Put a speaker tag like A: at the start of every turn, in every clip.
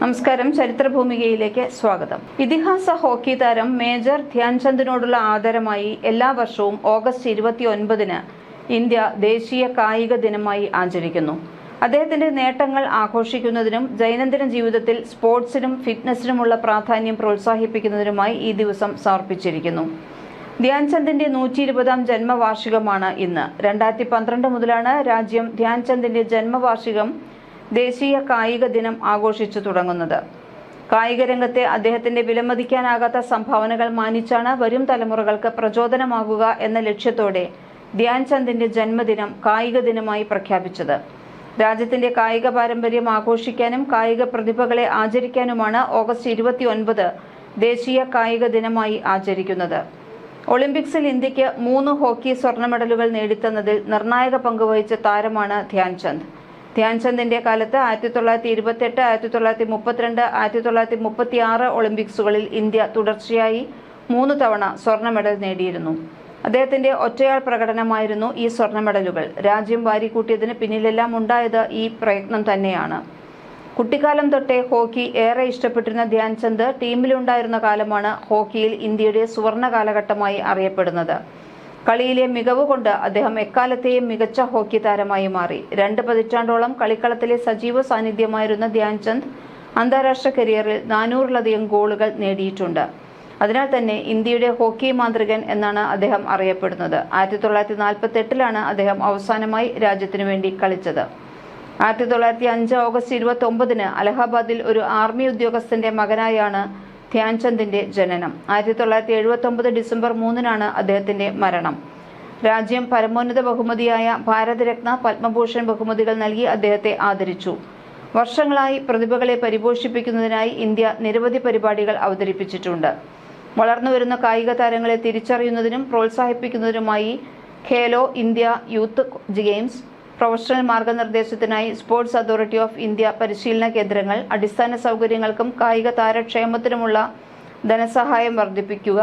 A: നമസ്കാരം. ചരിത്രഭൂമികയിലേക്ക് സ്വാഗതം. ഇതിഹാസ ഹോക്കി താരം മേജർ ധ്യാൻചന്ദിനോടുള്ള ആദരമായി എല്ലാ വർഷവും ഓഗസ്റ്റ് ഇരുപത്തി ഒൻപതിന് ഇന്ത്യ ദേശീയ കായിക ദിനമായി ആചരിക്കുന്നു. അദ്ദേഹത്തിന്റെ നേട്ടങ്ങൾ ആഘോഷിക്കുന്നതിനും ദൈനംദിന ജീവിതത്തിൽ സ്പോർട്സിനും ഫിറ്റ്നസിനുമുള്ള പ്രാധാന്യം പ്രോത്സാഹിപ്പിക്കുന്നതിനുമായി ഈ ദിവസം സമർപ്പിച്ചിരിക്കുന്നു. ധ്യാൻചന്ദിന്റെ നൂറ്റി ഇരുപതാം ജന്മവാർഷികമാണ് ഇന്ന്. രണ്ടായിരത്തി പന്ത്രണ്ട് മുതലാണ് രാജ്യം ധ്യാൻചന്ദിന്റെ ജന്മവാർഷികം ദേശീയ കായിക ദിനം ആഘോഷിച്ചു തുടങ്ങുന്നത്. കായിക രംഗത്തെ അദ്ദേഹത്തിന്റെ വിലമതിക്കാനാകാത്ത സംഭാവനകൾ മാനിച്ചാണ് വരും തലമുറകൾക്ക് പ്രചോദനമാകുക എന്ന ലക്ഷ്യത്തോടെ ധ്യാൻചന്ദിന്റെ ജന്മദിനം കായിക ദിനമായി പ്രഖ്യാപിച്ചത്. രാജ്യത്തിന്റെ കായിക പാരമ്പര്യം ആഘോഷിക്കാനും കായിക പ്രതിഭകളെ ആചരിക്കാനുമാണ് ഓഗസ്റ്റ് ഇരുപത്തി ഒൻപത് ദേശീയ കായിക ദിനമായി ആചരിക്കുന്നത്. ഒളിമ്പിക്സിൽ ഇന്ത്യയ്ക്ക് മൂന്ന് ഹോക്കി സ്വർണ മെഡലുകൾ നേടിത്തന്നതിൽ നിർണായക പങ്കുവഹിച്ച താരമാണ് ധ്യാൻചന്ദ് ധ്യാൻചന്ദിന്റെ കാലത്ത് ആയിരത്തി തൊള്ളായിരത്തി ഇരുപത്തെട്ട് ആയിരത്തി തൊള്ളായിരത്തി മുപ്പത്തിരണ്ട് ആയിരത്തി തൊള്ളായിരത്തി മുപ്പത്തി ആറ് ഒളിമ്പിക്സുകളിൽ ഇന്ത്യ തുടർച്ചയായി മൂന്ന് തവണ സ്വർണ മെഡൽ നേടിയിരുന്നു. അദ്ദേഹത്തിന്റെ ഒറ്റയാൾ പ്രകടനമായിരുന്നു ഈ സ്വർണ മെഡലുകൾ. രാജ്യം വാരിക്കൂട്ടിയതിന് പിന്നിലെല്ലാം ഉണ്ടായത് ഈ പ്രയത്നം തന്നെയാണ്. കുട്ടിക്കാലം തൊട്ടേ ഹോക്കി ഏറെ ഇഷ്ടപ്പെട്ടിരുന്ന ധ്യാൻചന്ദ് ടീമിലുണ്ടായിരുന്ന കാലമാണ് ഹോക്കിയിൽ ഇന്ത്യയുടെ സുവർണ കാലഘട്ടമായി അറിയപ്പെടുന്നത്. കളിയിലെ മികവ് കൊണ്ട് അദ്ദേഹം എക്കാലത്തെയും മികച്ച ഹോക്കി താരമായി മാറി. രണ്ട് പതിറ്റാണ്ടോളം കളിക്കളത്തിലെ സജീവ സാന്നിധ്യമായിരുന്ന ധ്യാൻചന്ദ് അന്താരാഷ്ട്ര കരിയറിൽ നാനൂറിലധികം ഗോളുകൾ നേടിയിട്ടുണ്ട്. അതിനാൽ തന്നെ ഇന്ത്യയുടെ ഹോക്കി മാന്ത്രികൻ എന്നാണ് അദ്ദേഹം അറിയപ്പെടുന്നത്. ആയിരത്തി തൊള്ളായിരത്തി നാൽപ്പത്തി എട്ടിലാണ് അദ്ദേഹം അവസാനമായി രാജ്യത്തിനു വേണ്ടി കളിച്ചത്. ആയിരത്തി തൊള്ളായിരത്തി അഞ്ച് ഓഗസ്റ്റ് ഇരുപത്തി ഒമ്പതിന് അലഹാബാദിൽ ഒരു ആർമി ഉദ്യോഗസ്ഥന്റെ മകനായാണ് ധ്യാൻചന്ദിന്റെ ജനനം. ആയിരത്തി തൊള്ളായിരത്തി എഴുപത്തി ഒമ്പത് ഡിസംബർ മൂന്നിനാണ് അദ്ദേഹത്തിന്റെ മരണം. രാജ്യം പരമോന്നത ബഹുമതിയായ ഭാരതരത്ന പത്മഭൂഷൺ ബഹുമതികൾ നൽകി അദ്ദേഹത്തെ ആദരിച്ചു. വർഷങ്ങളായി പ്രതിഭകളെ പരിപോഷിപ്പിക്കുന്നതിനായി ഇന്ത്യ നിരവധി പരിപാടികൾ അവതരിപ്പിച്ചിട്ടുണ്ട്. വളർന്നുവരുന്ന കായിക താരങ്ങളെ തിരിച്ചറിയുന്നതിനും പ്രോത്സാഹിപ്പിക്കുന്നതിനുമായി Khelo India youth games professional മാർഗനിർദ്ദേശത്തിനായി sports authority of India പരിശീലന കേന്ദ്രങ്ങൾ അടിസ്ഥാന സൗകര്യങ്ങൾക്കും കായിക താരക്ഷേമത്തിനുമുള്ള ധനസഹായം വർദ്ധിപ്പിക്കുക.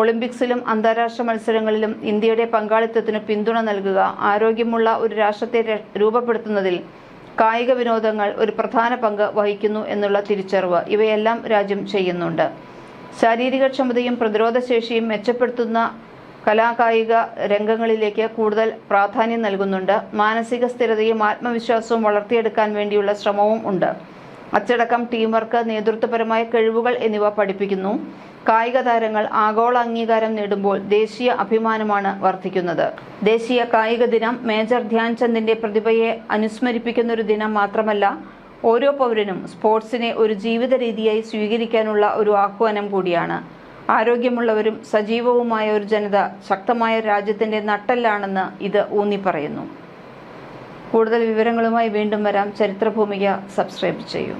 A: ഒളിമ്പിക്സിലും അന്താരാഷ്ട്ര മത്സരങ്ങളിലും ഇന്ത്യയുടെ പങ്കാളിത്തത്തിന് പിന്തുണ നൽകുക. ആരോഗ്യമുള്ള ഒരു രാഷ്ട്രത്തെ രൂപപ്പെടുത്തുന്നതിൽ കായിക വിനോദങ്ങൾ ഒരു പ്രധാന പങ്ക് വഹിക്കുന്നു എന്നുള്ള തിരിച്ചറിവ് ഇവയെല്ലാം രാജ്യം ചെയ്യുന്നുണ്ട്. ശാരീരികക്ഷമതയും പ്രതിരോധശേഷിയും മെച്ചപ്പെടുത്തുന്ന കലാകായിക രംഗങ്ങളിലേക്ക് കൂടുതൽ പ്രാധാന്യം നൽകുന്നുണ്ട്. മാനസിക സ്ഥിരതയും ആത്മവിശ്വാസവും വളർത്തിയെടുക്കാൻ വേണ്ടിയുള്ള ശ്രമവും ഉണ്ട്. അച്ചടക്കം ടീം വർക്ക് നേതൃത്വപരമായ കഴിവുകൾ എന്നിവ പഠിപ്പിക്കുന്നു. കായിക താരങ്ങൾ ആഗോള അംഗീകാരം നേടുമ്പോൾ ദേശീയ അഭിമാനമാണ് വർദ്ധിക്കുന്നത്. ദേശീയ കായിക ദിനം മേജർ ധ്യാൻചന്ദിന്റെ പ്രതിഭയെ അനുസ്മരിപ്പിക്കുന്ന ഒരു ദിനം മാത്രമല്ല ഓരോ പൗരനും സ്പോർട്സിനെ ഒരു ജീവിത രീതിയായി സ്വീകരിക്കാനുള്ള ഒരു ആഹ്വാനം കൂടിയാണ്. ആരോഗ്യമുള്ളവരും സജീവവുമായ ഒരു ജനത ശക്തമായ രാജ്യത്തിന്റെ നട്ടെല്ലാണെന്ന് ഇത് ഊന്നി പറയുന്നു കൂടുതൽ വിവരങ്ങളുമായി വീണ്ടും വരാം. ചരിത്രഭൂമിക സബ്സ്ക്രൈബ് ചെയ്യൂ.